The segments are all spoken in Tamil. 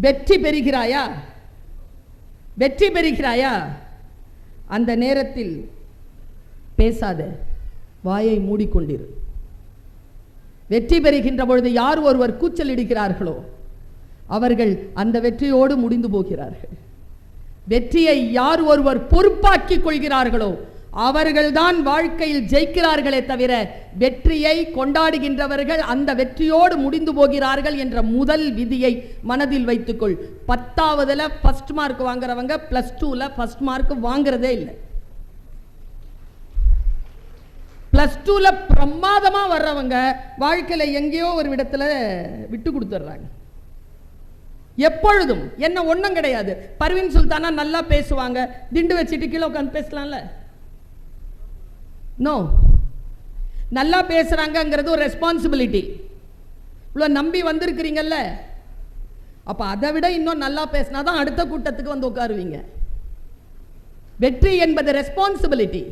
வெற்றி பெறுகிறாயா? வெற்றி பெறுகிறாயா? அந்த நேரத்தில் பேசாத வாயை மூடிக்கொண்டிரு. வெற்றி பெறுகின்ற பொழுது யார் ஒருவர் கூச்சலிடுகிறார்களோ அவர்கள் அந்த வெற்றியோடு முடிந்து போகிறார்கள். வெற்றியை யார் ஒருவர் பொறுப்பாக்கிக் கொள்கிறார்களோ அவர்கள்தான் வாழ்க்கையில் ஜெயிக்கிறார்களே தவிர வெற்றியை கொண்டாடுகின்றவர்கள் அந்த வெற்றியோடு முடிந்து போகிறார்கள் என்ற முதல் விதியை மனதில் வைத்துக்கொள். பத்தாவதுல ஃபர்ஸ்ட் மார்க் வாங்குறவங்க பிளஸ் டூல ஃபர்ஸ்ட் மார்க் வாங்குறதே இல்லை. பிளஸ் டூல பிரமாதமா வர்றவங்க வாழ்க்கையில எங்கேயோ ஒரு இடத்துல விட்டு கொடுத்துட்றாங்க எப்பொழுதும் என்ன ஒன்றும் கிடையாது. பர்வீன் சுல்தானா நல்லா பேசுவாங்க. திண்டு வச்சுட்டு கீழே உட்காந்து பேசலாம்ல? நோ நல்லா பேசுகிறாங்கங்கிறது ஒரு ரெஸ்பான்சிபிலிட்டி இவ்வளோ நம்பி வந்திருக்கிறீங்கல்ல? அப்போ அதை விட இன்னும் நல்லா பேசினா தான் அடுத்த கூட்டத்துக்கு வந்து உட்காருவீங்க. வெற்றி என்பது ரெஸ்பான்சிபிலிட்டி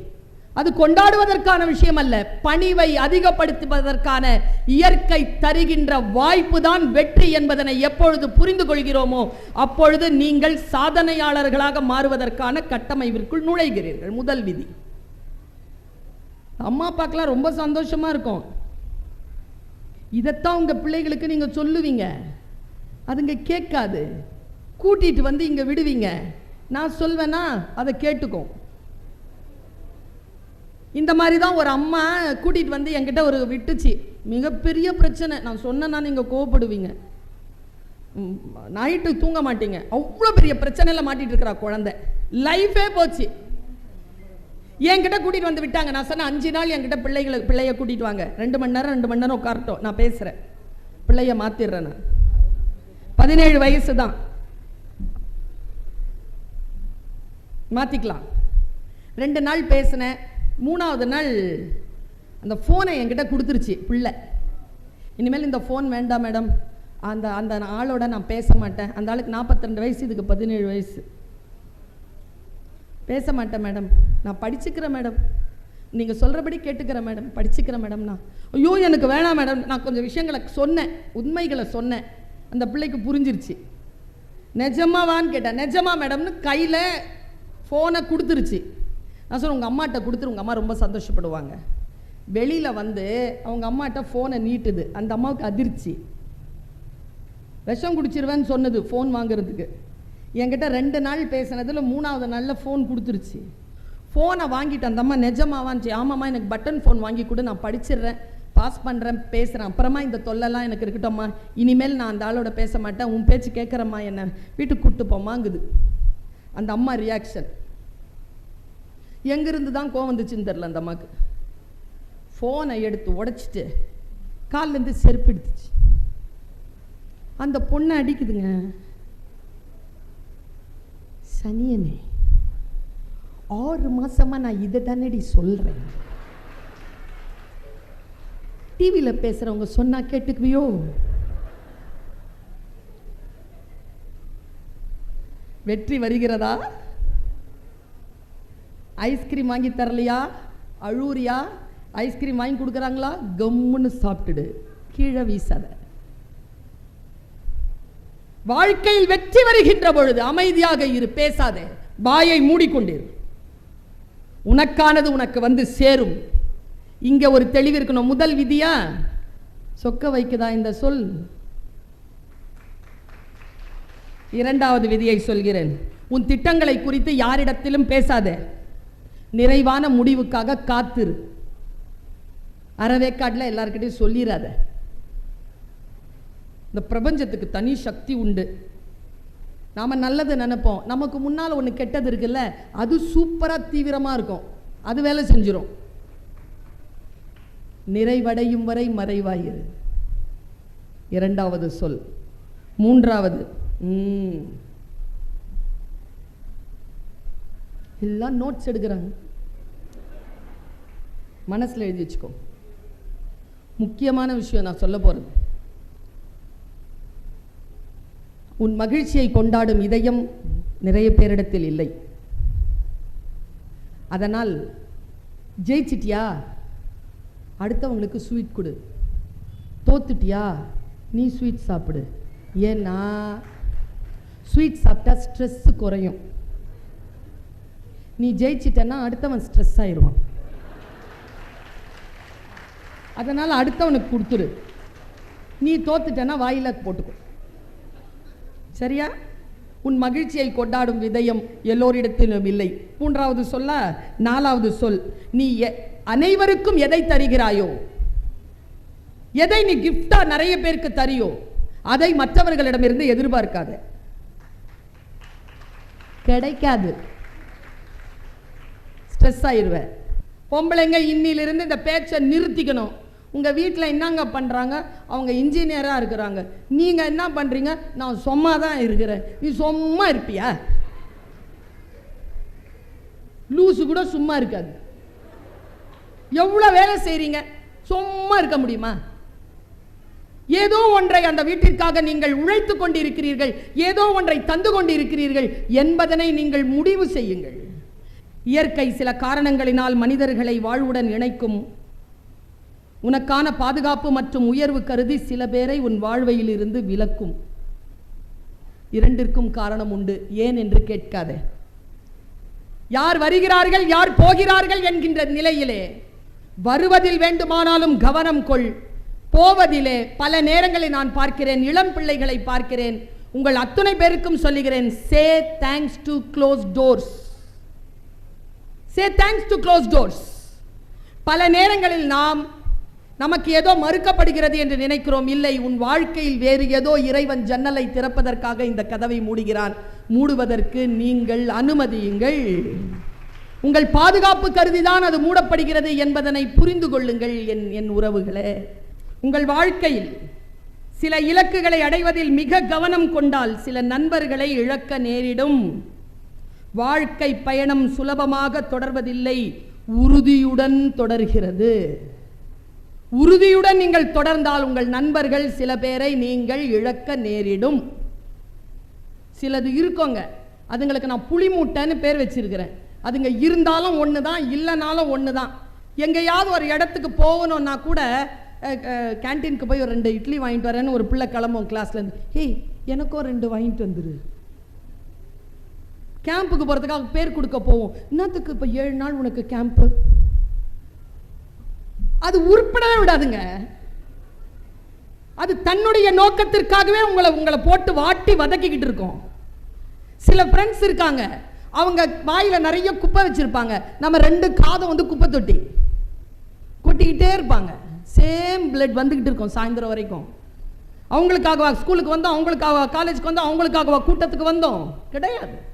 அது கொண்டாடுவதற்கான விஷயம் அல்ல. பணிவை அதிகப்படுத்துவதற்கான இயற்கை தருகின்ற வாய்ப்பு தான் வெற்றி என்பதனை எப்பொழுது புரிந்து கொள்கிறோமோ அப்பொழுது நீங்கள் சாதனையாளர்களாக மாறுவதற்கான கட்டமைப்பிற்குள் நுழைகிறீர்கள். முதல் விதி. அம்மா அப்பாக்கெல்லாம் ரொம்ப சந்தோஷமாக இருக்கும். இதைத்தான் உங்கள் பிள்ளைகளுக்கு நீங்கள் சொல்லுவீங்க. அதுங்க கேட்காது. கூட்டிகிட்டு வந்து இங்கே விடுவீங்க. நான் சொல்வேன்னா அதை கேட்டுக்கும் இந்த மாதிரி தான் ஒரு அம்மா கூட்டிகிட்டு வந்து என்கிட்ட ஒரு விட்டுச்சு. மிகப்பெரிய பிரச்சனை. நான் சொன்னேன்னா நீங்கள் கோவப்படுவீங்க. நைட்டு தூங்க மாட்டீங்க. அவ்வளோ பெரிய பிரச்சனையில் மாட்டிகிட்டு இருக்கிறா குழந்தை. லைஃபே போச்சு. என்கிட்ட கூட்டிட்டு வந்து விட்டாங்க. நான் சொன்னேன் அஞ்சு நாள் என்கிட்ட பிள்ளைகளை பிள்ளைய கூட்டிட்டு வாங்க. ரெண்டு மணி நேரம் ரெண்டு மணி நேரம் உட்காரட்டும். நான் பேசுறேன். பிள்ளைய மாத்திடுறேன் நான். பதினேழு வயசு தான். மாத்திக்கலாம். ரெண்டு நாள் பேசினேன். மூணாவது நாள் அந்த ஃபோனை என்கிட்ட கொடுத்துருச்சு பிள்ளை. இனிமேல் இந்த ஃபோன் வேண்டாம் மேடம் அந்த அந்த ஆளோட நான் பேச மாட்டேன். அந்த ஆளுக்கு 42 வயசு இதுக்கு பதினேழு வயசு. பேச மாட்டேன் மேடம் நான் படிச்சுக்கிறேன் மேடம். நீங்கள் சொல்கிறபடி கேட்டுக்கிறேன் மேடம் படிச்சுக்கிறேன் மேடம் நான். ஐயோ எனக்கு வேணாம் மேடம். நான் கொஞ்சம் விஷயங்களை சொன்னேன் உண்மைகளை சொன்னேன். அந்த பிள்ளைக்கு புரிஞ்சிருச்சு. நிஜமாவான்னு கேட்டேன். நிஜமா மேடம்னு கையில் ஃபோனை கொடுத்துருச்சு. நான் சொன்னேன் உங்கள் அம்மாட்ட கொடுத்துரு. உங்கள் அம்மா ரொம்ப சந்தோஷப்படுவாங்க. வெளியில் வந்து அவங்க அம்மாட்ட ஃபோனை நீட்டுது. அந்த அம்மாவுக்கு அதிர்ச்சி. விஷம் குடிச்சிருவேன்னு சொன்னது ஃபோன் வாங்குறதுக்கு. என்கிட்ட ரெண்டு நாள் பேசினதில் மூணாவது நாளில் ஃபோன் கொடுத்துருச்சு. ஃபோனை வாங்கிட்டு அந்த அம்மா நிஜமாவான்ச்சு ஆமாம்மா எனக்கு பட்டன் ஃபோன் வாங்கி கொடு நான் படிச்சிடுறேன். பாஸ் பண்ணுறேன் பேசுகிறேன் அப்புறமா இந்த தொல்லைலாம் எனக்கு இருக்கட்டும்மா. இனிமேல் நான் அந்த ஆளோட பேச மாட்டேன். உன் பேச்சு கேட்குறம்மா என்ன. வீட்டுக்கு கூப்பிட்டு போமாங்குது அந்த அம்மா ரியாக்ஷன் எங்கேருந்து தான் கோவம் வந்துச்சுன்னு தெரில அந்த அம்மாவுக்கு ஃபோனை எடுத்து உடைச்சிட்டு கால்லேருந்து செருப்பு எடுத்துச்சு அந்த பொண்ணை அடிக்குதுங்க. சனியனே. ஆறு மாதமாக நான் இதை தானடி சொல்கிறேன் டிவியில் பேசுகிறவங்க சொன்னால் கேட்டுக்குவியோ? வெற்றி வருகிறதா? ஐஸ்கிரீம் வாங்கி தரலையா? அழூரியா ஐஸ்கிரீம் வாங்கி கொடுக்குறாங்களா? கம்முன்னு சாப்பிட்டுடு. கீழே வீசாத. வாழ்க்கையில் வெற்றி வருகின்ற பொழுது அமைதியாக இரு பேசாதே. வாயை மூடிக்கொண்டிரு. உனக்கானது உனக்கு வந்து சேரும். இங்கே ஒரு தெளிவு இருக்கணும். முதல் விதியா? சொக்க வைக்குதா இந்த சொல்? இரண்டாவது விதியை சொல்கிறேன். உன் திட்டங்களை குறித்து யாரிடத்திலும் பேசாதே. நிறைவான முடிவுக்காக காத்திரு. அறவேக்காட்டில் எல்லாருக்கிட்டையும் சொல்லிடாத இந்த பிரபஞ்சத்துக்கு தனி சக்தி உண்டு. நாம் நல்லதை நினைப்போம். நமக்கு முன்னால் ஒன்று கெட்டது இருக்குல்ல அது சூப்பராக தீவிரமாக இருக்கும். அது வேலை செஞ்சிடும் நிறைவடையும் வரை மறைவாயிரு. இரண்டாவது சொல். மூன்றாவது ம். எல்லாம் நோட்ஸ் எடுக்கிறாங்க. மனசில் எழுதி வச்சுக்கோ. முக்கியமான விஷயம் நான் சொல்ல போகிறது உன் மகிழ்ச்சியை கொண்டாடும் இதயம் நிறைய பேரிடத்தில் இல்லை. அதனால் ஜெயிச்சிட்டியா? அடுத்தவங்களுக்கு ஸ்வீட் கொடு. தோத்துட்டியா? நீ ஸ்வீட் சாப்பிடு. ஏன்னா ஸ்வீட் சாப்பிட்டா ஸ்ட்ரெஸ்ஸு குறையும். நீ ஜெயிச்சிட்டன்னா அடுத்தவன் ஸ்ட்ரெஸ் ஆயிடுவான். அதனால் அடுத்தவனுக்கு கொடுத்துரு நீ தோத்துட்டனா வாயிலாக போட்டுக்கோ. சரியா? உன் மகிழ்ச்சியை கொண்டாடும் விதயம் எல்லோரிடத்திலும் இல்லை. மூன்றாவது சொல்ல நாலாவது சொல் நீ எ- அனைவருக்கும் எதை தருகிறாயோ எதை நீ கிஃப்டா நிறைய பேருக்கு தரியோ அதை மற்றவர்களிடமிருந்து எதிர்பார்க்காத. கிடைக்காது. ஸ்ட்ரெஸ் ஆயிடுவேன் பொம்பளைங்க இன்னிலிருந்து இந்த பேச்சை நிறுத்திக்கணும். உங்கள் வீட்டில் என்னங்க பண்ணுறாங்க அவங்க இன்ஜினியராக இருக்கிறாங்க. நீங்கள் என்ன பண்ணுறீங்க நான் சும்மா தான் இருக்கிறேன். நீ சும்மா இருப்பியா? லூசு கூட சும்மா இருக்காது. எவ்வளோ வேலை செய்கிறீங்க சும்மா இருக்க முடியுமா? ஏதோ ஒன்றை அந்த வீட்டிற்காக நீங்கள் உழைத்து கொண்டிருக்கிறீர்கள். ஏதோ ஒன்றை தந்து கொண்டிருக்கிறீர்கள் என்பதனை நீங்கள் முடிவு செய்யுங்கள். இயற்கை சில காரணங்களினால் மனிதர்களை வாழ்வுடன் இணைக்கும் உனக்கான பாதுகாப்பு மற்றும் உயர்வு கருதி சில பேரை உன் வாழ்வையில் இருந்து விலக்கும். இரண்டிற்கும் காரணம் உண்டு. ஏன் என்று கேட்காதே. யார் வருகிறார்கள் யார் போகிறார்கள் என்கின்ற நிலையிலே வருவதில் வேண்டுமானாலும் கவனம் கொள். போவதிலே பல நேரங்களில் நான் பார்க்கிறேன் இளம் பிள்ளைகளை பார்க்கிறேன். உங்கள் அத்துணை பேருக்கும் சொல்லுகிறேன் say thanks to close doors say thanks to close doors பல நேரங்களில் நாம் நமக்கு ஏதோ மறுக்கப்படுகிறது என்று நினைக்கிறோம். இல்லை உன் வாழ்க்கையில் வேறு ஏதோ இறைவன் ஜன்னலை திறப்பதற்காக இந்த கதவை மூடுகிறான். மூடுவதற்கு நீங்கள் அனுமதியுங்கள். உங்கள் பாதுகாப்பு கருதிதான் அது மூடப்படுகிறது என்பதனை புரிந்து கொள்ளுங்கள் என் என் உறவுகளே. உங்கள் வாழ்க்கையில் சில இலக்குகளை அடைவதில் மிக கவனம் கொண்டால் சில நண்பர்களை இழக்க நேரிடும். வாழ்க்கை பயணம் சுலபமாக தொடர்வதில்லை உறுதியுடன் தொடர்கிறது. உறுதியுடன் நீங்கள் தொடர்ந்தால் உங்கள் நண்பர்கள் சில பேரை நீங்கள் இழக்க நேரிடும். சிலது இருக்கோங்க. அதுங்களுக்கு நான் புளிமூட்டைன்னு பேர் வச்சிருக்கிறேன். அதுங்க இருந்தாலும் ஒன்று தான் இல்லைனாலும் ஒன்று தான் எங்கேயாவது ஒரு இடத்துக்கு போகணுன்னா கூட கேன்டீனுக்கு போய் ஒரு ரெண்டு இட்லி வாங்கிட்டு வரேன்னு ஒரு பிள்ளை கிளம்பும் கிளாஸ்லேருந்து ஏய் எனக்கும் ரெண்டு வாங்கிட்டு வந்துரு. கேம்புக்கு போகிறதுக்காக பேர் கொடுக்க போவோம். இன்னத்துக்கு இப்போ ஏழு நாள் உனக்கு கேம்ப்பு அது உருப்படவே விடாதுங்க. அது தன்னுடைய நோக்கத்திற்காகவே உங்களை உங்களை போட்டு வாட்டி வதக்கிக்கிட்டு இருக்கோம். சில ஃப்ரெண்ட்ஸ் இருக்காங்க. அவங்க வாயில் நிறைய குப்பை வச்சுருப்பாங்க. நம்ம ரெண்டு காதம் வந்து குப்பை தொட்டி. கொட்டிக்கிட்டே இருப்பாங்க. சேம் பிளட் வந்துக்கிட்டு இருக்கும் சாயந்தரம் வரைக்கும். அவங்களுக்காகவா ஸ்கூலுக்கு வந்தோம் அவங்களுக்காகவா காலேஜுக்கு வந்தோம் அவங்களுக்காகவா கூட்டத்துக்கு வந்தோம்? கிடையாது.